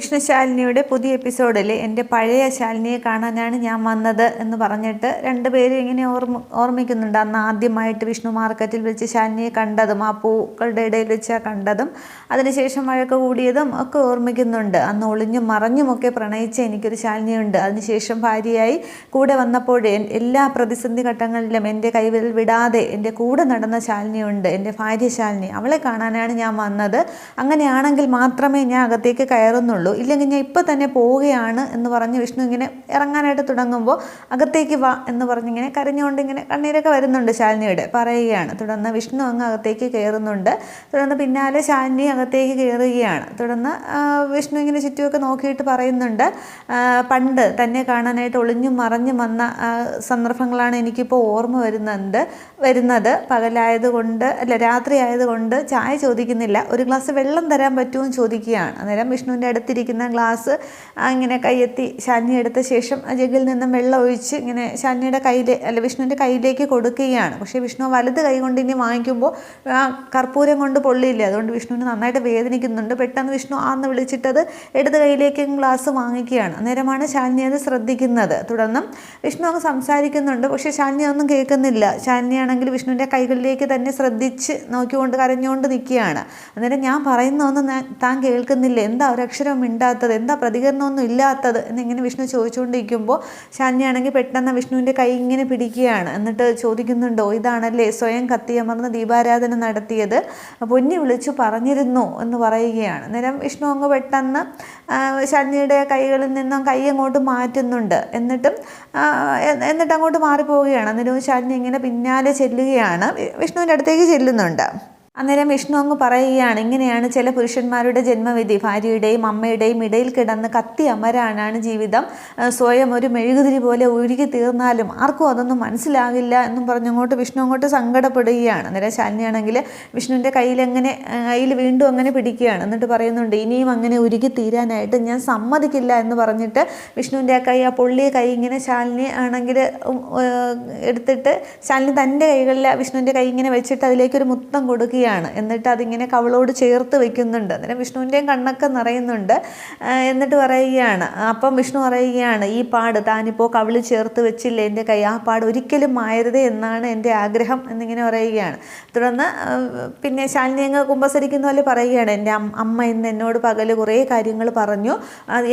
വിഷ്ണുശാലിനിയുടെ പുതിയ എപ്പിസോഡിൽ എന്റെ പഴയ ശാലിനിയെ കാണാനാണ് ഞാൻ വന്നത് എന്ന് പറഞ്ഞിട്ട് രണ്ടുപേരും ഇങ്ങനെ ഓർമ്മ ഓർമ്മിക്കുന്നുണ്ട്. അന്ന് ആദ്യമായിട്ട് വിഷ്ണു മാർക്കറ്റിൽ വെച്ച് ശാലിനിയെ കണ്ടതും ആ പൂക്കളുടെ ഇടയിൽ വെച്ച് കണ്ടതും അതിനുശേഷം വഴക്ക് കൂടിയതും ഒക്കെ ഓർമ്മിക്കുന്നുണ്ട്. അന്ന് ഒളിഞ്ഞും മറഞ്ഞുമൊക്കെ പ്രണയിച്ച എനിക്കൊരു ശാലിനിയുണ്ട്. അതിനുശേഷം ഭാര്യയായി കൂടെ വന്നപ്പോഴേ എല്ലാ പ്രതിസന്ധി ഘട്ടങ്ങളിലും എന്റെ കൈവിരൽ വിടാതെ എന്റെ കൂടെ നടന്ന ശാലിനിയുണ്ട്. എന്റെ ഭാര്യ ശാലിനി. അവളെ കാണാനാണ് ഞാൻ വന്നത്. അങ്ങനെയാണെങ്കിൽ മാത്രമേ ഞാൻ അകത്തേക്ക് കയറുന്നുള്ളൂ. ഇല്ലെങ്കിൽ ഞാൻ ഇപ്പം തന്നെ പോവുകയാണ് എന്ന് പറഞ്ഞ് വിഷ്ണു ഇങ്ങനെ ഇറങ്ങാനായിട്ട് തുടങ്ങുമ്പോൾ അകത്തേക്ക് വാ എന്ന് പറഞ്ഞിങ്ങനെ കരഞ്ഞുകൊണ്ട് ഇങ്ങനെ കണ്ണീരൊക്കെ വരുന്നുണ്ട് ശാലിനിയുടെ പറയുകയാണ്. തുടർന്ന് വിഷ്ണു അങ്ങ് അകത്തേക്ക് കയറുന്നുണ്ട്. തുടർന്ന് പിന്നാലെ ശാലിനി അകത്തേക്ക് കയറുകയാണ്. തുടർന്ന് വിഷ്ണു ഇങ്ങനെ ചുറ്റുമൊക്കെ നോക്കിയിട്ട് പറയുന്നുണ്ട് പണ്ട് തന്നെ കാണാനായിട്ട് ഒളിഞ്ഞും മറഞ്ഞും വന്ന സന്ദർഭങ്ങളാണ് എനിക്കിപ്പോൾ ഓർമ്മ വരുന്നുണ്ട് വരുന്നത്. പകലായതുകൊണ്ട് അല്ല രാത്രി ആയതുകൊണ്ട് ചായ ചോദിക്കുന്നില്ല. ഒരു ഗ്ലാസ് വെള്ളം തരാൻ പറ്റുമോ എന്ന് ചോദിക്കുകയാണ്. അന്നേരം വിഷ്ണുവിന്റെ അടുത്തിരിക്കുന്ന ഗ്ലാസ് ഇങ്ങനെ കയ്യെത്തി ശാലിനി എടുത്ത ശേഷം ആ ജഗ്ഗിൽ നിന്നും വെള്ളം ഒഴിച്ച് ഇങ്ങനെ ശാലിനിയുടെ കയ്യിൽ അല്ല വിഷ്ണുവിന്റെ കയ്യിലേക്ക് കൊടുക്കുകയാണ്. പക്ഷേ വിഷ്ണു വലത് കൈ കൊണ്ട് ഇനി വാങ്ങിക്കുമ്പോൾ ആ കർപ്പൂരം കൊണ്ട് പൊള്ളിയില്ല? അതുകൊണ്ട് വിഷ്ണുവിന് നന്നായിട്ട് വേദനിക്കുന്നുണ്ട്. പെട്ടെന്ന് വിഷ്ണു ആന്ന് വിളിച്ചിട്ടത് ഇടത് കയ്യിലേക്ക് ഗ്ലാസ് വാങ്ങിക്കുകയാണ്. അന്നേരമാണ് ശാലിനി അത് ശ്രദ്ധിക്കുന്നത്. തുടർന്നും വിഷ്ണു അങ്ങ് സംസാരിക്കുന്നുണ്ട്. പക്ഷേ ശാലിനി ഒന്നും കേൾക്കുന്നില്ല. ശാലിനിയാണെങ്കിൽ വിഷ്ണുവിന്റെ കൈകളിലേക്ക് തന്നെ ശ്രദ്ധിച്ച് നോക്കിക്കൊണ്ട് കരഞ്ഞുകൊണ്ട് നിൽക്കുകയാണ്. അന്നേരം ഞാൻ പറയുന്ന ഒന്നും താൻ കേൾക്കുന്നില്ല. എന്താ ഒരക്ഷരം മിണ്ടാത്തത്? എന്താ പ്രതികരണമൊന്നും ഇല്ലാത്തത്? എന്നിങ്ങനെ വിഷ്ണു ചോദിച്ചുകൊണ്ടിരിക്കുമ്പോൾ ശാന്യാണെങ്കിൽ പെട്ടെന്ന് വിഷ്ണുവിന്റെ കൈ ഇങ്ങനെ പിടിക്കുകയാണ്. എന്നിട്ട് ചോദിക്കുന്നുണ്ടോ? ഇതാണല്ലേ സ്വയം കത്തിയമർന്ന് ദീപാരാധന നടത്തിയത്. പൊന്നി വിളിച്ചു പറഞ്ഞിരുന്നു എന്ന് പറയുകയാണ്. അന്നേരം വിഷ്ണു അങ്ങ് പെട്ടെന്ന് ശാന്യയുടെ കൈകളിൽ നിന്നും കൈ അങ്ങോട്ട് മാറ്റുന്നുണ്ട്. എന്നിട്ടും എന്നിട്ട് അങ്ങോട്ട് മാറിപ്പോവുകയാണ്. അന്നേരം ശാന്യ ഇങ്ങനെ പിന്നാലെ ചെല്ലുകയാണ്. വിഷ്ണുവിന്റെ അടുത്തേക്ക് ചെല്ലുന്നുണ്ട്. അന്നേരം വിഷ്ണു അങ്ങ് പറയുകയാണ് ഇങ്ങനെയാണ് ചില പുരുഷന്മാരുടെ ജന്മവിധി. ഭാര്യയുടെയും അമ്മയുടെയും ഇടയിൽ കിടന്ന് കത്തി അമരാനാണ് ജീവിതം. സ്വയം ഒരു മെഴുകുതിരി പോലെ ഉരുകി തീർന്നാലും ആർക്കും അതൊന്നും മനസ്സിലാകില്ല എന്നും പറഞ്ഞങ്ങോട്ട് വിഷ്ണു അങ്ങോട്ട് സങ്കടപ്പെടുകയാണ്. അന്നേരം ശാലിനിയാണെങ്കിൽ വിഷ്ണുവിന്റെ കയ്യിൽ എങ്ങനെ കയ്യിൽ വീണ്ടും അങ്ങനെ പിടിക്കുകയാണ്. എന്നിട്ട് പറയുന്നുണ്ട് ഇനിയും അങ്ങനെ ഉരുകി തീരാനായിട്ട് ഞാൻ സമ്മതിക്കില്ല എന്ന് പറഞ്ഞിട്ട് വിഷ്ണുവിന്റെ ആ കൈ ആ പൊള്ളിയ കൈ ഇങ്ങനെ ശാലിനി ആണെങ്കിൽ എടുത്തിട്ട് ശാലിനി തന്റെ കൈകളിൽ വിഷ്ണുവിന്റെ കൈ ഇങ്ങനെ വെച്ചിട്ട് അതിലേക്കൊരു മുത്തം കൊടുക്കുകയാണ് എന്നിട്ട് അതിങ്ങനെ കവളോട് ചേർത്ത് വെക്കുന്നുണ്ട്. അന്നേരം വിഷ്ണുവിന്റെയും കണ്ണൊക്കെ നിറയുന്നുണ്ട്. എന്നിട്ട് പറയുകയാണ് അപ്പം വിഷ്ണു പറയുകയാണ് ഈ പാട് താനിപ്പോൾ കവിളി ചേർത്ത് വെച്ചില്ലേ എന്റെ കൈ. ആ പാട് ഒരിക്കലും മായരുത് എന്നാണ് എന്റെ ആഗ്രഹം എന്നിങ്ങനെ പറയുകയാണ്. തുടർന്ന് പിന്നെ ശാലിനി അങ്ങ് കുമ്പസരിക്കുന്ന പോലെ പറയുകയാണ് എന്റെ അമ്മ ഇന്ന് എന്നോട് പകൽ കുറേ കാര്യങ്ങൾ പറഞ്ഞു.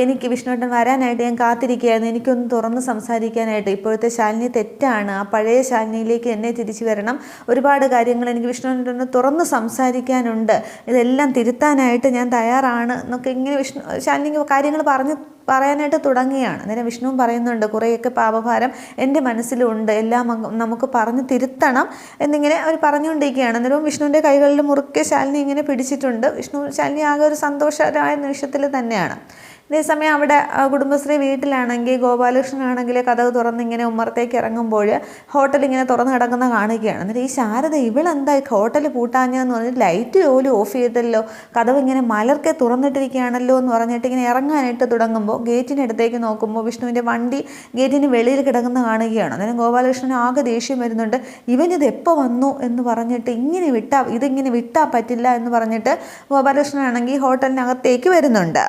എനിക്ക് വിഷ്ണുവേട്ടൻ വരാനായിട്ട് ഞാൻ കാത്തിരിക്കുകയായിരുന്നു. എനിക്കൊന്ന് തുറന്ന് സംസാരിക്കാനായിട്ട്. ഇപ്പോഴത്തെ ശാലിനി തെറ്റാണ്. ആ പഴയ ശാലിനിയിലേക്ക് എന്നെ തിരിച്ചു വരണം. ഒരുപാട് കാര്യങ്ങൾ എനിക്ക് വിഷ്ണുവിനോട് തുറന്ന് സംസാരിക്കാനുണ്ട്. ഇതെല്ലാം തിരുത്താനായിട്ട് ഞാൻ തയ്യാറാണ് എന്നൊക്കെ ഇങ്ങനെ വിഷ്ണു ശാലിനി കാര്യങ്ങൾ പറഞ്ഞ് പറയാനായിട്ട് തുടങ്ങിയാണ്. അന്നേരം വിഷ്ണുവും പറയുന്നുണ്ട് കുറേയൊക്കെ പാപഭാരം എന്റെ മനസ്സിലുണ്ട്. എല്ലാം നമുക്ക് പറഞ്ഞ് തിരുത്തണം എന്നിങ്ങനെ അവർ പറഞ്ഞുകൊണ്ടിരിക്കുകയാണ്. അന്നേരവും വിഷ്ണുവിന്റെ കൈകളിൽ മുറുക്കെ ശാലിനി ഇങ്ങനെ പിടിച്ചിട്ടുണ്ട്. വിഷ്ണു ശാലിനി ആകെ ഒരു സന്തോഷകരമായ നിമിഷത്തിൽ തന്നെയാണ്. അതേസമയം അവിടെ കുടുംബശ്രീ വീട്ടിലാണെങ്കിൽ ഗോപാലകൃഷ്ണനാണെങ്കിൽ കഥക് തുറന്ന് ഇങ്ങനെ ഉമ്മറത്തേക്ക് ഇറങ്ങുമ്പോൾ ഹോട്ടൽ ഇങ്ങനെ തുറന്ന് കിടക്കുന്ന കാണുകയാണ്. എന്നിട്ട് ഈ ശാരദ ഇവളെന്താ ഹോട്ടൽ പൂട്ടാഞ്ഞെന്ന് പറഞ്ഞിട്ട് ലൈറ്റ് പോലും ഓഫ് ചെയ്തല്ലോ കഥവ് ഇങ്ങനെ മലർക്കെ തുറന്നിട്ടിരിക്കുകയാണല്ലോ എന്ന് പറഞ്ഞിട്ട് ഇങ്ങനെ ഇറങ്ങാനായിട്ട് തുടങ്ങുമ്പോൾ ഗേറ്റിന്റെ ഗേറ്റിനടുത്തേക്ക് നോക്കുമ്പോൾ വിഷ്ണുവിന്റെ വണ്ടി ഗേറ്റിന് വെളിയിൽ കിടക്കുന്ന കാണുകയാണ്. അന്നേരം ഗോപാലകൃഷ്ണൻ ആകെ ദേഷ്യം വരുന്നുണ്ട്. ഇവനിത് എപ്പോൾ വന്നു? എന്ന് പറഞ്ഞിട്ട് ഇങ്ങനെ വിട്ടാ ഇതിങ്ങനെ വിട്ടാൽ പറ്റില്ല എന്ന് പറഞ്ഞിട്ട് ഗോപാലകൃഷ്ണനാണെങ്കിൽ ഹോട്ടലിനകത്തേക്ക് വരുന്നുണ്ട്.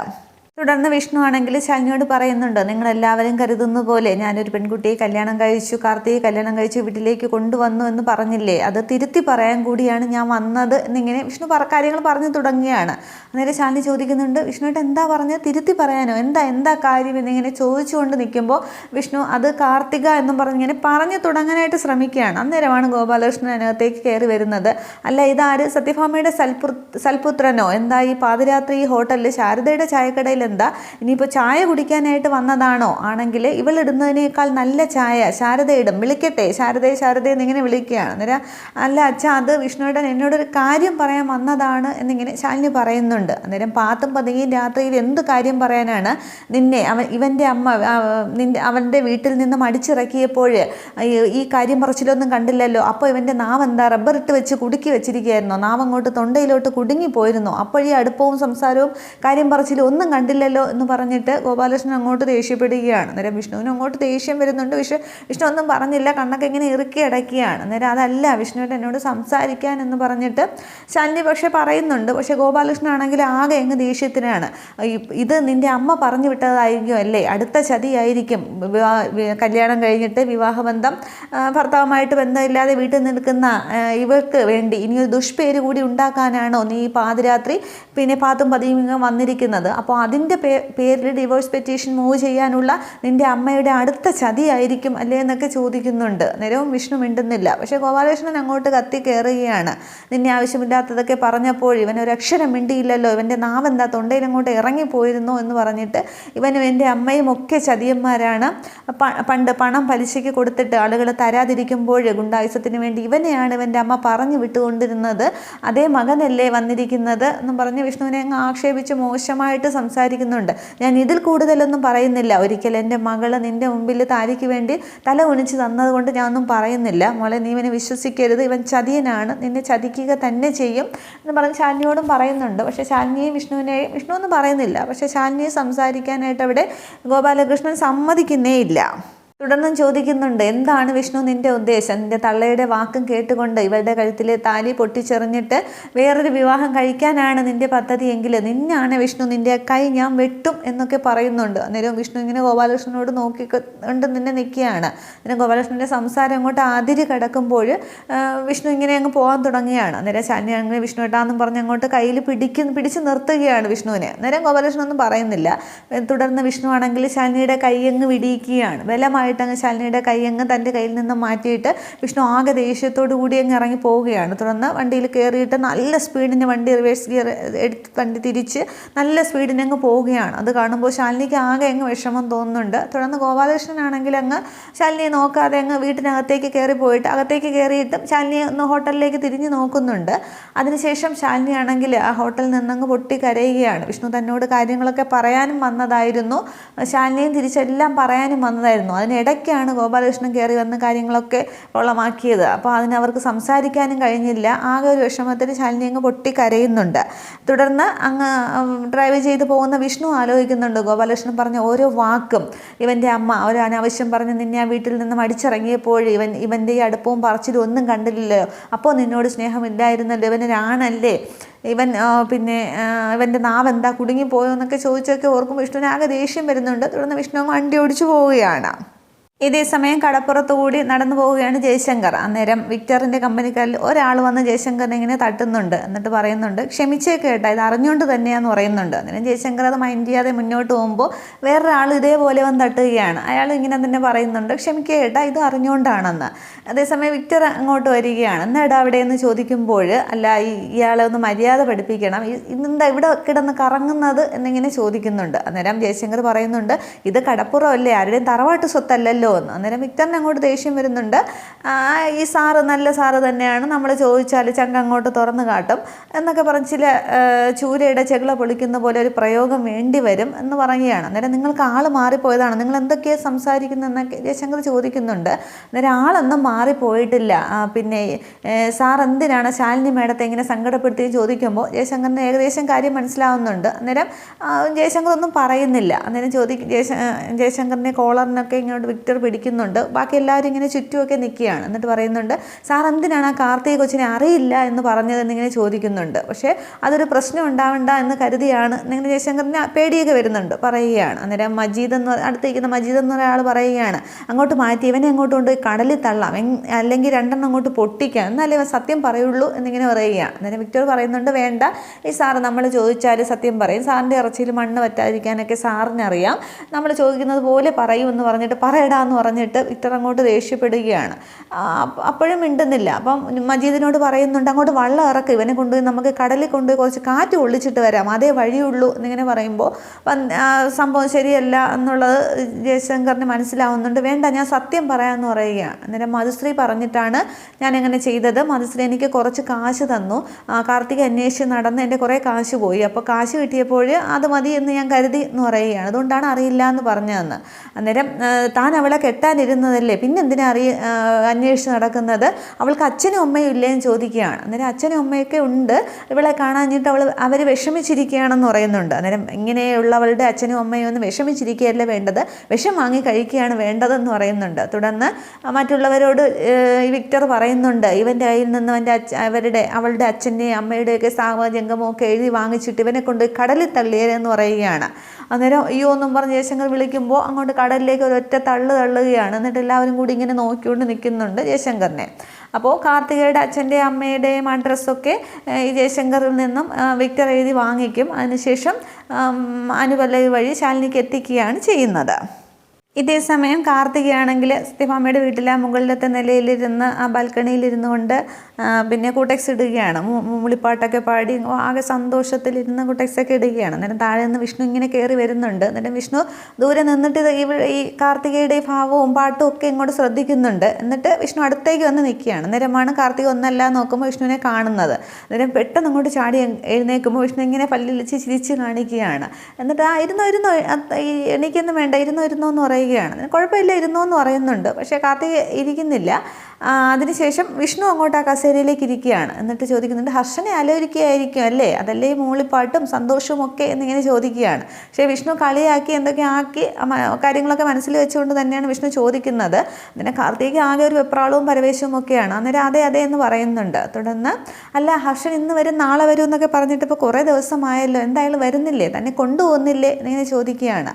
തുടർന്ന് വിഷ്ണു ആണെങ്കിൽ ശാലിനിയോട് പറയുന്നുണ്ട് നിങ്ങൾ എല്ലാവരും കരുതുന്ന പോലെ ഞാനൊരു പെൺകുട്ടിയെ കല്യാണം കഴിച്ചു കാർത്തിയെ കല്യാണം കഴിച്ചു വീട്ടിലേക്ക് കൊണ്ടുവന്നു എന്ന് പറഞ്ഞില്ലേ? അത് തിരുത്തി പറയാൻ കൂടിയാണ് ഞാൻ വന്നത് എന്നിങ്ങനെ വിഷ്ണു കാര്യങ്ങൾ പറഞ്ഞു തുടങ്ങുകയാണ്. അന്നേരം ശാലിനി ചോദിക്കുന്നുണ്ട് വിഷ്ണുവിട്ട് എന്താ പറഞ്ഞത് തിരുത്തി പറയാനോ? എന്താ എന്താ കാര്യം? എന്നിങ്ങനെ ചോദിച്ചുകൊണ്ട് നിൽക്കുമ്പോൾ വിഷ്ണു അത് കാർത്തിക എന്നും പറഞ്ഞിങ്ങനെ പറഞ്ഞു തുടങ്ങാനായിട്ട് ശ്രമിക്കുകയാണ്. അന്നേരമാണ് ഗോപാലകൃഷ്ണൻ അതിനകത്തേക്ക് കയറി വരുന്നത്. അല്ല ഇതാര്? സത്യഭാമയുടെ സൽപുത്രനോ? എന്താ ഈ പാതിരാത്രി ഈ ഹോട്ടലിൽ ശാരദയുടെ ചായക്കടയിൽ എന്താ? ഇനിയിപ്പോൾ ചായ കുടിക്കാനായിട്ട് വന്നതാണോ? ആണെങ്കിൽ ഇവൾ ഇടുന്നതിനേക്കാൾ നല്ല ചായ ശാരദ ഇടും. വിളിക്കട്ടെ. ശാരദയെ ശാരദയെ എന്നിങ്ങനെ വിളിക്കുകയാണ്. അന്നേരം അല്ല അച്ഛ അത് വിഷ്ണുവേട്ടൻ എന്നോടൊരു കാര്യം പറയാൻ വന്നതാണ് എന്നിങ്ങനെ ശാലിനി പറയുന്നുണ്ട്. അന്നേരം പാത്തും പതുങ്ങിയും രാത്രിയിൽ എന്ത് കാര്യം പറയാനാണ്? നിന്നെ അവൻ ഇവന്റെ അമ്മ നിന്റെ അവന്റെ വീട്ടിൽ നിന്നും അടിച്ചിറക്കിയപ്പോൾ ഈ- ഈ കാര്യം പറച്ചിലൊന്നും കണ്ടില്ലല്ലോ. അപ്പോൾ ഇവന്റെ നാവ് എന്താ? റബ്ബർ ഇട്ട് വെച്ച് കുടുക്കി വെച്ചിരിക്കുകയായിരുന്നോ? നാവ് അങ്ങോട്ട് തൊണ്ടയിലോട്ട് കുടുങ്ങി പോയിരുന്നോ അപ്പോഴീ അടുപ്പവും സംസാരവും കാര്യം പറച്ചിലും ഒന്നും കണ്ടില്ല വന്നില്ലല്ലോ എന്ന് പറഞ്ഞിട്ട് ഗോപാലകൃഷ്ണൻ അങ്ങോട്ട് ദേഷ്യപ്പെടുകയാണ്. അന്നേരം വിഷ്ണുവിന് അങ്ങോട്ട് ദേഷ്യം വരുന്നുണ്ട്. പക്ഷേ വിഷ്ണു ഒന്നും പറഞ്ഞില്ല. കണ്ണൊക്കെ ഇങ്ങനെ ഇറുക്കി അടയ്ക്കുകയാണ്. അന്നേരം അതല്ല വിഷ്ണുവിന്റെ എന്നോട് സംസാരിക്കാൻ എന്ന് പറഞ്ഞിട്ട് ശാന്തി പക്ഷേ പറയുന്നുണ്ട്. പക്ഷേ ഗോപാലകൃഷ്ണൻ ആണെങ്കിൽ ആകെ അങ്ങ് ദേഷ്യത്തിനാണ്. ഇത് നിന്റെ അമ്മ പറഞ്ഞു വിട്ടതായിരിക്കും അല്ലേ? അടുത്ത ചതിയായിരിക്കും കല്യാണം കഴിഞ്ഞിട്ട് വിവാഹബന്ധം ഭർത്താവുമായിട്ട് ബന്ധമില്ലാതെ വീട്ടിൽ നിൽക്കുന്ന ഇവർക്ക് വേണ്ടി ഇനി ഒരു ദുഷ്പേര് കൂടി ഉണ്ടാക്കാനാണോ നീ ഈ പാതിരാത്രി പിന്നെ പാത്തും പതിയും വന്നിരിക്കുന്നത്? അപ്പോൾ അതിന്റെ പേ പേരിൽ ഡിവോഴ്സ് പെറ്റീഷൻ മൂവ് ചെയ്യാനുള്ള നിന്റെ അമ്മയുടെ അടുത്ത ചതിയായിരിക്കും അല്ലേ എന്നൊക്കെ ചോദിക്കുന്നുണ്ട്. നേരവും വിഷ്ണു മിണ്ടുന്നില്ല. പക്ഷേ ഗോപാലകൃഷ്ണൻ അങ്ങോട്ട് കത്തി കയറുകയാണ് നിന്നെ ആവശ്യമില്ലാത്തതൊക്കെ പറഞ്ഞപ്പോൾ ഇവൻ ഒരു അക്ഷരം മിണ്ടിയില്ലല്ലോ. ഇവന്റെ നാവെന്താ? തൊണ്ടയിൽ അങ്ങോട്ട് ഇറങ്ങിപ്പോയിരുന്നു എന്ന് പറഞ്ഞിട്ട് ഇവനും എന്റെ അമ്മയും ഒക്കെ ചതിയന്മാരാണ്. പണ്ട് പണം പലിശയ്ക്ക് കൊടുത്തിട്ട് ആളുകൾ തരാതിരിക്കുമ്പോൾ ഗുണ്ടായുസത്തിന് വേണ്ടി ഇവനെയാണ് ഇവന്റെ അമ്മ പറഞ്ഞു വിട്ടുകൊണ്ടിരുന്നത്. അതേ മകനല്ലേ വന്നിരിക്കുന്നത് എന്നും പറഞ്ഞ് വിഷ്ണുവിനെ അങ്ങ് ആക്ഷേപിച്ച് മോശമായിട്ട് സംസാരിക്കുന്നുണ്ട് ഞാൻ ഇതിൽ കൂടുതലൊന്നും പറയുന്നില്ല. ഒരിക്കൽ എന്റെ മകൾ നിന്റെ മുമ്പിൽ താരിക്ക് വേണ്ടി തല കുനിച്ച് തന്നതുകൊണ്ട് ഞാനൊന്നും പറയുന്നില്ല. മോളെ നീ ഇവനെ വിശ്വസിക്കരുത്. ഇവൻ ചതിയനാണ്. നിന്നെ ചതിക്കുക തന്നെ ചെയ്യും എന്ന് പറഞ്ഞ് ശാലിനിയോടും പറയുന്നുണ്ട്. പക്ഷേ ശാലിനിയെയും വിഷ്ണുവിനെയും വിഷ്ണു എന്ന് പറയുന്നില്ല. പക്ഷേ ശാലിനിയെ സംസാരിക്കാനായിട്ട് അവിടെ ഗോപാലകൃഷ്ണൻ സമ്മതിക്കുന്നേ ഇല്ല. തുടർന്നും ചോദിക്കുന്നുണ്ട് എന്താണ് വിഷ്ണു നിന്റെ ഉദ്ദേശം? നിന്റെ തള്ളയുടെ വാക്കും കേട്ടുകൊണ്ട് ഇവരുടെ കഴുത്തിലെ താലി പൊട്ടിച്ചെറിഞ്ഞിട്ട് വേറൊരു വിവാഹം കഴിക്കാനാണ് നിന്റെ പദ്ധതി എങ്കിൽ നിന്നാണ് വിഷ്ണു നിന്റെ കൈ ഞാൻ വെട്ടും എന്നൊക്കെ പറയുന്നുണ്ട്. അന്നേരം വിഷ്ണു ഇങ്ങനെ ഗോപാലകൃഷ്ണനോട് നോക്കിക്കൊണ്ട് നിന്നെ നിൽക്കുകയാണ്. അന്നേരം ഗോപാലകൃഷ്ണന്റെ സംസാരം അങ്ങോട്ട് ആതിരി കിടക്കുമ്പോൾ വിഷ്ണു ഇങ്ങനെ അങ്ങ് പോകാൻ തുടങ്ങുകയാണ്. അന്നേരം ശാലിനി അങ്ങനെ വിഷ്ണു ഏട്ടാന്നും പറഞ്ഞ് അങ്ങോട്ട് കയ്യിൽ പിടിക്കും പിടിച്ച് നിർത്തുകയാണ് വിഷ്ണുവിനെ. അന്നേരം ഗോപാലകൃഷ്ണൻ ഒന്നും പറയുന്നില്ല. തുടർന്ന് വിഷ്ണു ആണെങ്കിൽ ശാലിനിയുടെ കൈയങ്ങ് വിടിയിക്കുകയാണ്. ബലമായിട്ട് അങ്ങ് ശാലിനിയുടെ കൈയങ്ങ് തന്റെ കയ്യിൽ നിന്ന് മാറ്റിയിട്ട് വിഷ്ണു ആകെ ദേഷ്യത്തോടു കൂടി അങ്ങ് ഇറങ്ങി പോവുകയാണ്. തുടർന്ന് വണ്ടിയിൽ കയറിയിട്ട് നല്ല സ്പീഡിന് വണ്ടി റിവേഴ്സ് ഗിയർ എടുത്ത് വണ്ടി തിരിച്ച് നല്ല സ്പീഡിന് അങ്ങ് പോവുകയാണ്. അത് കാണുമ്പോൾ ശാലിനിക്ക് ആകെ അങ്ങ് വിഷമം തോന്നുന്നുണ്ട്. തുടർന്ന് ഗോപാലകൃഷ്ണനാണെങ്കിൽ അങ്ങ് ശാലിനിയെ നോക്കാതെ അങ്ങ് വീട്ടിനകത്തേക്ക് കയറി പോയിട്ട് അകത്തേക്ക് കയറിയിട്ടും ശാലിനിയെ ഒന്ന് ഹോട്ടലിലേക്ക് തിരിഞ്ഞ് നോക്കുന്നുണ്ട്. അതിനുശേഷം ശാലിനി ആണെങ്കിൽ ആ ഹോട്ടലിൽ നിന്നങ്ങ് പൊട്ടി കരയുകയാണ്. വിഷ്ണു തന്നോട് കാര്യങ്ങളൊക്കെ പറയാനും വന്നതായിരുന്നു. ശാലിനിയും തിരിച്ചെല്ലാം പറയാനും വന്നതായിരുന്നു. അതിനിടയ്ക്കാണ് ഗോപാലകൃഷ്ണൻ കയറി വന്ന കാര്യങ്ങളൊക്കെ ഉളമാക്കിയത് അപ്പോൾ അതിന് അവർക്ക് സംസാരിക്കാനും കഴിഞ്ഞില്ല. ആകെ ഒരു വിഷമത്തിൽ ശാലിനി അങ്ങ് പൊട്ടി കരയുന്നുണ്ട് തുടർന്ന് അങ്ങ് ഡ്രൈവ് ചെയ്ത് പോകുന്ന വിഷ്ണു ആലോചിക്കുന്നുണ്ട്. ഗോപാലകൃഷ്ണൻ പറഞ്ഞ ഓരോ വാക്കും ഇവന്റെ അമ്മ ഒരു അനാവശ്യം പറഞ്ഞ് നിന്നെ ആ വീട്ടിൽ നിന്നും അടിച്ചിറങ്ങിയപ്പോൾ ഇവൻ ഇവന്റെ ഈ അടുപ്പവും പറച്ചിലും ഒന്നും കണ്ടില്ലല്ലോ. അപ്പോൾ നിന്നോട് സ്നേഹമില്ലായിരുന്നല്ലോ. ഇവനൊരാണല്ലേ ഇവൻ പിന്നെ ഇവന്റെ നാവ് എന്താ കുടുങ്ങിപ്പോയോ എന്നൊക്കെ ചോദിച്ചൊക്കെ ഓർക്കും വിഷ്ണുവിന് ആകെ ദേഷ്യം വരുന്നുണ്ട്. തുടർന്ന് വിഷ്ണു വണ്ടി ഓടിച്ചു പോവുകയാണ്. ഇതേ സമയം കടപ്പുറത്ത് കൂടി നടന്നു പോവുകയാണ് ജയശങ്കർ. അന്നേരം വിക്ടറിന്റെ കമ്പനിക്കാരിൽ ഒരാൾ വന്ന് ജയശങ്കറിനെ ഇങ്ങനെ തട്ടുന്നുണ്ട് എന്നിട്ട് പറയുന്നുണ്ട് ക്ഷമിച്ചേ കേട്ടാ ഇത് അറിഞ്ഞുകൊണ്ട് തന്നെയാന്ന് പറയുന്നുണ്ട്. അന്നേരം ജയശങ്കർ അത് മൈൻഡ് ചെയ്യാതെ മുന്നോട്ട് പോകുമ്പോൾ വേറൊരാൾ ഇതേപോലെ വന്ന് തട്ടുകയാണ്. അയാൾ ഇങ്ങനെ തന്നെ പറയുന്നുണ്ട് ക്ഷമിക്കേ കേട്ടാ ഇത് അറിഞ്ഞുകൊണ്ടാണെന്ന്. അതേസമയം വിക്ടർ അങ്ങോട്ട് വരികയാണ്. എന്നാടാ അവിടെ എന്ന് ചോദിക്കുമ്പോൾ അല്ല ഇയാളെ ഒന്ന് മര്യാദ പഠിപ്പിക്കണം. ഇന്നെന്താ ഇവിടെ കിടന്ന് കറങ്ങുന്നത്? എന്നിങ്ങനെ ചോദിക്കുന്നുണ്ട്. അന്നേരം ജയശങ്കർ പറയുന്നുണ്ട് ഇത് കടപ്പുറമല്ലേ ആരുടെയും തറവാട്ട് സ്വത്തല്ലല്ലോ. എന്ന് അന്നേരം വിക്ടറിന് അങ്ങോട്ട് ദേഷ്യം വരുന്നുണ്ട്. ഈ സാറ് നല്ല സാറ് തന്നെയാണ്. നമ്മൾ ചോദിച്ചാൽ ചങ്ക അങ്ങോട്ട് തുറന്നു കാട്ടും എന്നൊക്കെ പറഞ്ഞ് ചില ചൂരയുടെ ചെകിള പൊളിക്കുന്ന പോലെ ഒരു പ്രയോഗം വേണ്ടി വരും എന്ന് പറയുകയാണ്. അന്നേരം നിങ്ങൾക്ക് ആൾ മാറിപ്പോയതാണ്. നിങ്ങൾ എന്തൊക്കെയാണ് സംസാരിക്കുന്നതെന്നൊക്കെ ജയശങ്കർ ചോദിക്കുന്നുണ്ട്. അന്നേരം ആളൊന്നും മാറിപ്പോയിട്ടില്ല. പിന്നെ സാർ എന്തിനാണ് ശാലിനി മേഡത്തെ ഇങ്ങനെ സങ്കടപ്പെടുത്തി ചോദിക്കുമ്പോൾ ജയശങ്കറിന് ഏകദേശം കാര്യം മനസ്സിലാവുന്നുണ്ട്. അന്നേരം ജയശങ്കർ ഒന്നും പറയുന്നില്ല. അന്നേരം ചോദി ജയശ ജയശങ്കറിനെ കോളറിനൊക്കെ ഇങ്ങോട്ട് വിക്ടർ പിടിക്കുന്നുണ്ട്. ബാക്കി എല്ലാവരും ഇങ്ങനെ ചുറ്റുമൊക്കെ നിൽക്കുകയാണ്. എന്നിട്ട് പറയുന്നുണ്ട് സാർ എന്തിനാണ് ആ കാർത്തിക കൊച്ചിനെ അറിയില്ല എന്ന് പറഞ്ഞതെന്ന് ഇങ്ങനെ ചോദിക്കുന്നുണ്ട്. പക്ഷേ അതൊരു പ്രശ്നം ഉണ്ടാവണ്ട എന്ന് കരുതിയാണ്. നിങ്ങൾ ജയശങ്കറിന് പേടിയൊക്കെ വരുന്നുണ്ട്. പറയുകയാണ്. അന്നേരം മജീദ് എന്ന് അടുത്തിരിക്കുന്ന മജീദ് എന്ന് ഒരാൾ പറയുകയാണ് അങ്ങോട്ട് മാറ്റി ഇവനെ അങ്ങോട്ട് കൊണ്ട് കടലിൽ തള്ളാം. അല്ലെങ്കിൽ രണ്ടെണ്ണം അങ്ങോട്ട് പൊട്ടിക്കാം. എന്നാലേ സത്യം പറയുള്ളൂ എന്നിങ്ങനെ പറയുകയാണ്. അന്നേരം വിക്ടർ പറയുന്നുണ്ട് വേണ്ട. ഈ സാറ് നമ്മൾ ചോദിച്ചാൽ സത്യം പറയും. സാറിന്റെ ഇറച്ചിയിൽ മണ്ണ് പറ്റാതിരിക്കാനൊക്കെ സാറിനറിയാം. നമ്മൾ ചോദിക്കുന്നത് പോലെ പറയും എന്ന് പറഞ്ഞിട്ട് പറയടാ എന്ന് പറഞ്ഞിട്ട് വിക്ടർ അങ്ങോട്ട് ദേഷ്യപ്പെടുകയാണ്. അപ്പോഴും മിണ്ടുന്നില്ല. അപ്പം മജീദിനോട് പറയുന്നുണ്ട് അങ്ങോട്ട് വള്ളം ഇറക്കും. ഇവനെ കൊണ്ടുപോയി നമുക്ക് കടലിൽ കൊണ്ടുപോയി കുറച്ച് കാറ്റ് ഒളിച്ചിട്ട് വരാം. അതേ വഴിയുള്ളൂ എന്നിങ്ങനെ പറയുമ്പോൾ സംഭവം ശരിയല്ല എന്നുള്ളത് ജയശങ്കറിന് മനസ്സിലാവുന്നുണ്ട്. വേണ്ട ഞാൻ സത്യം പറയാമെന്ന് പറയുകയാണ്. അന്നേരം മധുശ്രീ പറഞ്ഞിട്ടാണ് ഞാൻ എങ്ങനെ ചെയ്തത്. മധുശ്രീ എനിക്ക് കുറച്ച് കാശ് തന്നു. കാർത്തിക അന്വേഷിച്ച് നടന്ന് എന്റെ കുറേ കാശ് പോയി. അപ്പോൾ കാശ് കിട്ടിയപ്പോൾ അത് മതി എന്ന് ഞാൻ കരുതി എന്ന് പറയുകയാണ്. അതുകൊണ്ടാണ് അറിയില്ല എന്ന് പറഞ്ഞതെന്ന്. അന്നേരം താൻ അവളെ കെട്ടാനിരുന്നതല്ലേ? പിന്നെ എന്തിനാ അറിയ അന്വേഷിച്ച് നടക്കുന്നത്? അവൾക്ക് അച്ഛനും അമ്മയും ഇല്ലേന്ന് ചോദിക്കുകയാണ്. അന്നേരം അച്ഛനും അമ്മയൊക്കെ ഉണ്ട്. ഇവളെ കാണാഞ്ഞിട്ട് അവൾ അവർ വിഷമിച്ചിരിക്കുകയാണെന്ന് പറയുന്നുണ്ട്. അന്നേരം ഇങ്ങനെയുള്ളവളുടെ അച്ഛനും അമ്മയും ഒന്ന് വിഷമിച്ചിരിക്കുകയല്ല വേണ്ടത്? വിഷം വാങ്ങി കഴിക്കുകയാണ് വേണ്ടതെന്ന് പറയുന്നുണ്ട്. തുടർന്ന് മറ്റുള്ളവരോട് വിക്ടർ പറയുന്നുണ്ട്. ഇവന്റെ കയ്യിൽ നിന്ന് അവന്റെ അച്ഛ അവരുടെ അവളുടെ അച്ഛന്റെയും അമ്മയുടെയൊക്കെ സാമജംഗമോ ഒക്കെ എഴുതി വാങ്ങിച്ചിട്ട് ഇവനെ കൊണ്ട് കടലിൽ തള്ളിയതെന്ന് പറയുകയാണ്. അന്നേരം അയ്യോ എന്നും പറഞ്ഞ് ജയശങ്കർ വിളിക്കുമ്പോൾ അങ്ങോട്ട് കടലിലേക്ക് ഒരൊറ്റ തള്ളു തള്ളുകയാണ്. എന്നിട്ട് എല്ലാവരും കൂടി ഇങ്ങനെ നോക്കിക്കൊണ്ട് നിൽക്കുന്നുണ്ട് ജയശങ്കറിനെ. അപ്പോൾ കാർത്തികയുടെ അച്ഛന്റെയും അമ്മയുടെയും അഡ്രസ്സൊക്കെ ഈ ജയശങ്കറിൽ നിന്നും വിക്ടർ എഴുതി വാങ്ങിക്കും. അതിനുശേഷം അനുപല്ലവി വഴി ശാലിനിക്ക് എത്തിക്കുകയാണ് ചെയ്യുന്നത്. ഇതേ സമയം കാർത്തികയാണെങ്കിൽ സത്യഭാമയുടെ വീട്ടിലെ മുകളിലത്തെ നിലയിലിരുന്ന് ആ ബാൽക്കണിയിലിരുന്നു കൊണ്ട് പിന്നെ കൂട്ടക്സ് ഇടുകയാണ്. മുളിപ്പാട്ടൊക്കെ പാടി ആകെ സന്തോഷത്തിലിരുന്ന് കൂട്ടക്സൊക്കെ ഇടുകയാണ്. അന്നേരം താഴെ നിന്ന് വിഷ്ണു ഇങ്ങനെ കയറി വരുന്നുണ്ട്. എന്നിട്ട് വിഷ്ണു ദൂരെ നിന്നിട്ട് ഈ കാർത്തികയുടെ ഭാവവും പാട്ടും ഒക്കെ ഇങ്ങോട്ട് ശ്രദ്ധിക്കുന്നുണ്ട്. എന്നിട്ട് വിഷ്ണു അടുത്തേക്ക് വന്ന് നിൽക്കുകയാണ്. അന്നേരമാണ് കാർത്തിക ഒന്നല്ല നോക്കുമ്പോൾ വിഷ്ണുവിനെ കാണുന്നത്. അന്നേരം പെട്ടെന്ന് അങ്ങോട്ട് ചാടി എഴുന്നേൽക്കുമ്പോൾ വിഷ്ണു ഇങ്ങനെ പല്ലിളിച്ച് ചിരിച്ച് കാണിക്കുകയാണ്. എന്നിട്ട് ആ ഇരുന്നോ ഇരുന്നോ എനിക്കൊന്നും വേണ്ട ഇരുന്നോ ഇരുന്നോ എന്ന് പറയുകയാണ് അതിന് കുഴപ്പമില്ല ഇരുന്നു എന്ന് പറയുന്നുണ്ട്. പക്ഷേ കാർത്തിക ഇരിക്കുന്നില്ല. അതിനുശേഷം വിഷ്ണു അങ്ങോട്ട് ആ കസേരയിലേക്ക് ഇരിക്കുകയാണ്. എന്നിട്ട് ചോദിക്കുന്നുണ്ട് ഹർഷനെ ആലോചിക്കുകയായിരിക്കും അല്ലേ? അതല്ലേ മൂളിപ്പാട്ടും സന്തോഷവും ഒക്കെ? എന്നിങ്ങനെ ചോദിക്കുകയാണ്. പക്ഷേ വിഷ്ണു കളിയാക്കി എന്തൊക്കെ ആക്കി കാര്യങ്ങളൊക്കെ മനസ്സിൽ വെച്ചുകൊണ്ട് തന്നെയാണ് വിഷ്ണു ചോദിക്കുന്നത്. പിന്നെ കാർത്തിക് ആകെ ഒരു വെപ്രാളവും പരവേശവും ഒക്കെയാണ്. അന്നേരം അതെ അതെ എന്ന് പറയുന്നുണ്ട്. തുടർന്ന് അല്ല ഹർഷൻ ഇന്ന് വരും നാളെ വരും എന്നൊക്കെ പറഞ്ഞിട്ട് ഇപ്പോൾ കുറേ ദിവസമായല്ലോ. എന്തായാലും വരുന്നില്ലേ? തന്നെ കൊണ്ടുപോകുന്നില്ലേ? എന്നിങ്ങനെ ചോദിക്കുകയാണ്.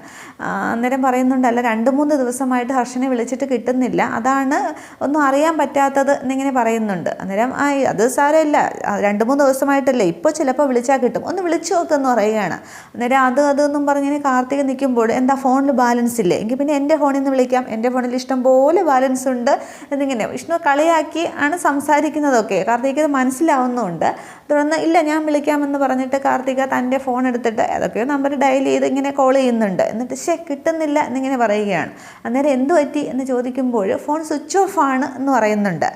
അന്നേരം പറയുന്നുണ്ട് അല്ല രണ്ട് മൂന്ന് ദിവസമായിട്ട് ഹർഷനെ വിളിച്ചിട്ട് കിട്ടുന്നില്ല. അതാണ് ഒന്നും അറിയാൻ പറ്റാത്തത് എന്നിങ്ങനെ പറയുന്നുണ്ട്. അന്നേരം ആ അത് സാരമില്ല. രണ്ട് മൂന്ന് ദിവസമായിട്ടല്ലേ. ഇപ്പോൾ ചിലപ്പോൾ വിളിച്ചാൽ കിട്ടും. ഒന്ന് വിളിച്ചു നോക്കെന്ന് പറയുകയാണ്. അന്നേരം അത് അതെന്നും പറഞ്ഞിങ്ങനെ കാർത്തിക നിൽക്കുമ്പോൾ എന്താ ഫോണിൽ ബാലൻസ് ഇല്ലേ? എങ്കിൽ പിന്നെ എന്റെ ഫോണിൽ നിന്ന് വിളിക്കാം. എന്റെ ഫോണിൽ ഇഷ്ടം പോലെ ബാലൻസ് ഉണ്ട് എന്നിങ്ങനെ. വിഷ്ണു കളിയാക്കി ആണ് സംസാരിക്കുന്നതൊക്കെ. കാർത്തിക് മനസ്സിലാവുന്നുമുണ്ട് തുടർന്ന് ഇല്ല ഞാൻ വിളിക്കാമെന്ന് പറഞ്ഞിട്ട് കാർത്തിക തന്റെ ഫോൺ എടുത്തിട്ട് ഏതൊക്കെയോ നമ്പർ ഡയൽ ചെയ്ത് ഇങ്ങനെ കോൾ ചെയ്യുന്നുണ്ട്. എന്നിട്ട് ശേ കിട്ടുന്നില്ല എന്നിങ്ങനെ പറയുകയാണ്. അന്നേരം എന്തു പറ്റി എന്ന് ചോദിക്കുമ്പോൾ ഫോൺ സ്വിച്ച് ഓഫ് ആണ് എന്ന് പറയുന്നുണ്ട്.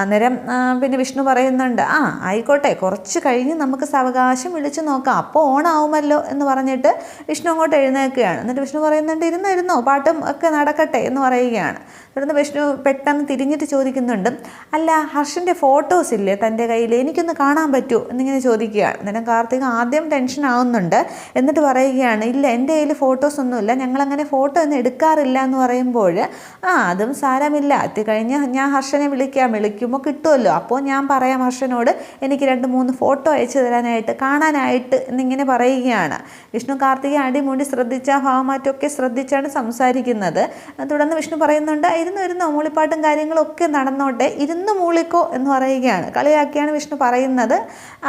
അന്നേരം പിന്നെ വിഷ്ണു പറയുന്നുണ്ട് ആ ആയിക്കോട്ടെ കുറച്ച് കഴിഞ്ഞ് നമുക്ക് സാവകാശം വിളിച്ചു നോക്കാം. അപ്പോൾ ഓണാവുമല്ലോ എന്ന് പറഞ്ഞിട്ട് വിഷ്ണു അങ്ങോട്ട് എഴുന്നേൽക്കുകയാണ്. എന്നിട്ട് വിഷ്ണു പറയുന്നുണ്ട് ഇരുന്നോ ഇരുന്നോ പാട്ടും ഒക്കെ നടക്കട്ടെ എന്ന് പറയുകയാണ്. തുടർന്ന് വിഷ്ണു പെട്ടെന്ന് തിരിഞ്ഞിട്ട് ചോദിക്കുന്നുണ്ട് അല്ല ഹർഷന്റെ ഫോട്ടോസ് ഇല്ലേ തന്റെ കയ്യിൽ എനിക്കൊന്ന് കാണാൻ പറ്റുമോ എന്നിങ്ങനെ ചോദിക്കുകയാണ്. അന്നേരം കാർത്തിക ആദ്യം ടെൻഷൻ ആവുന്നുണ്ട്. എന്നിട്ട് പറയുകയാണ് ഇല്ല എന്റെ കയ്യിൽ ഫോട്ടോസ് ഒന്നുമില്ല. ഞങ്ങളങ്ങനെ ഫോട്ടോ ഒന്നും എടുക്കാറില്ല എന്ന് പറയുമ്പോൾ ആ അതും സാരമില്ല. അത് കഴിഞ്ഞ് ഞാൻ ഹർഷനെ വിളിക്കാം വിളിക്കാം വിളിക്കുമ്പോൾ കിട്ടുമല്ലോ. അപ്പോൾ ഞാൻ പറയാം ഹർഷനോട് എനിക്ക് രണ്ട് മൂന്ന് ഫോട്ടോ അയച്ചു തരാനായിട്ട് കാണാനായിട്ട് എന്നിങ്ങനെ പറയുകയാണ്. വിഷ്ണു കാർത്തിക അടിമുടി ശ്രദ്ധിച്ച ഭാവമാറ്റമൊക്കെ ശ്രദ്ധിച്ചാണ് സംസാരിക്കുന്നത്. തുടർന്ന് വിഷ്ണു പറയുന്നുണ്ട് ഇരുന്ന് ഇരുന്നോ മൂളിപ്പാട്ടും കാര്യങ്ങളും ഒക്കെ നടന്നോട്ടെ ഇരുന്ന് മൂളിക്കോ എന്ന് പറയുകയാണ്. കളിയാക്കിയാണ് വിഷ്ണു പറയുന്നത്.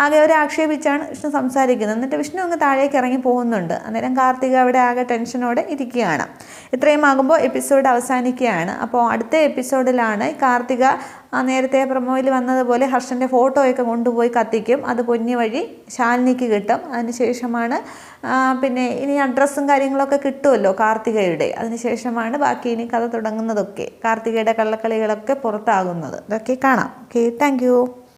ആകെ അവരെ ആക്ഷേപിച്ചാണ് വിഷ്ണു സംസാരിക്കുന്നത്. എന്നിട്ട് വിഷ്ണു അങ്ങ് താഴേക്ക് ഇറങ്ങി പോകുന്നുണ്ട്. അന്നേരം കാർത്തിക അവിടെ ആകെ ടെൻഷനോടെ ഇരിക്കുകയാണ്. ഇത്രയും ആകുമ്പോൾ എപ്പിസോഡ് അവസാനിക്കുകയാണ്. അപ്പോൾ അടുത്ത എപ്പിസോഡിലാണ് കാർത്തിക നേരത്തെ പ്രൊമോയിൽ വന്നതുപോലെ ഹർഷന്റെ ഫോട്ടോയൊക്കെ കൊണ്ടുപോയി കത്തിക്കും. അത് പൊന്നി വഴി ശാലിനിക്ക് കിട്ടും. അതിനുശേഷമാണ് പിന്നെ ഇനി അഡ്രസ്സും കാര്യങ്ങളൊക്കെ കിട്ടുമല്ലോ കാർത്തികയുടെ. അതിനുശേഷമാണ് ബാക്കി ഇനി കഥ തുടങ്ങുന്നതൊക്കെ കാർത്തികയുടെ കള്ളക്കളികളൊക്കെ പുറത്താകുന്നത്. ഇതൊക്കെ കാണാം. Okay thank